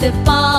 the ball.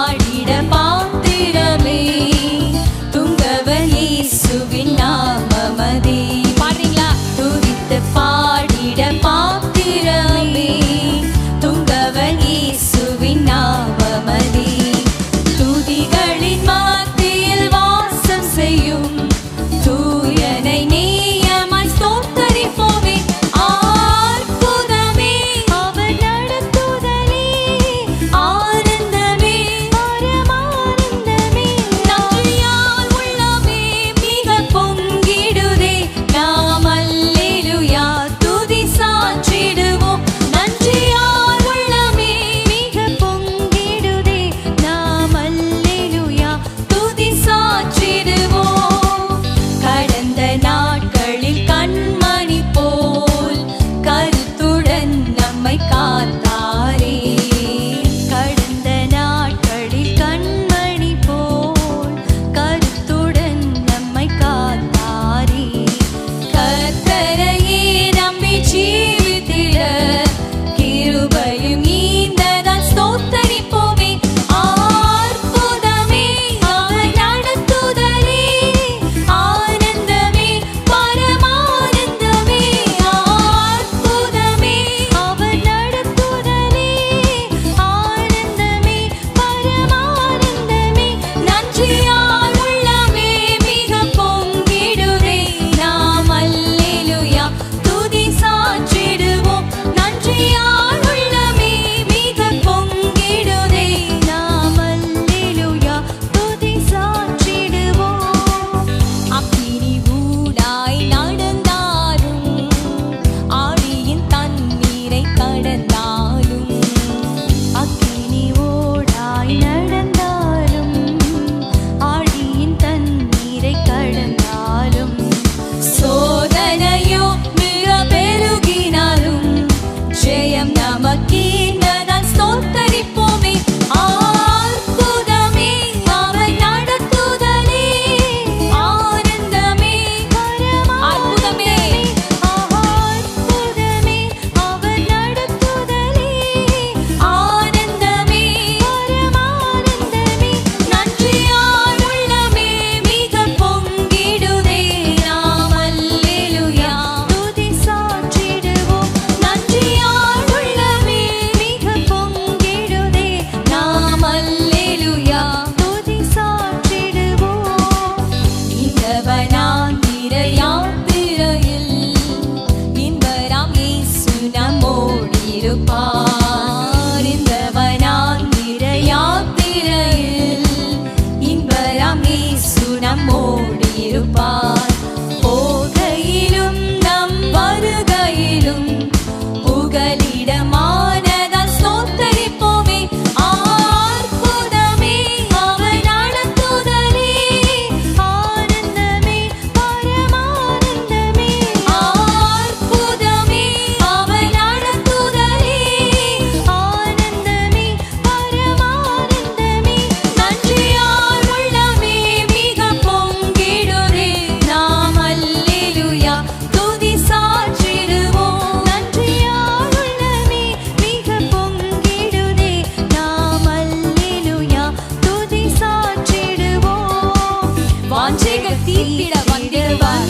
வாஞ்சைகள் தீர்த்திட வந்திடுவார்.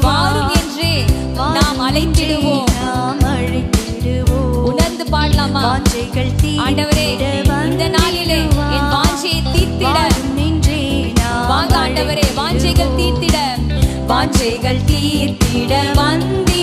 வாரும் என்றே நாம் அழைத்திடுவோம். உணர்ந்து பாடலாமா? வாஞ்சைகள் ஆண்டவரே இந்த நாளிலே என் வாஞ்சையை தீர்த்திட வாங்க ஆண்டவரே வாஞ்சைகள் தீர்த்திட வாஞ்சைகள் தீர்த்திட வந்து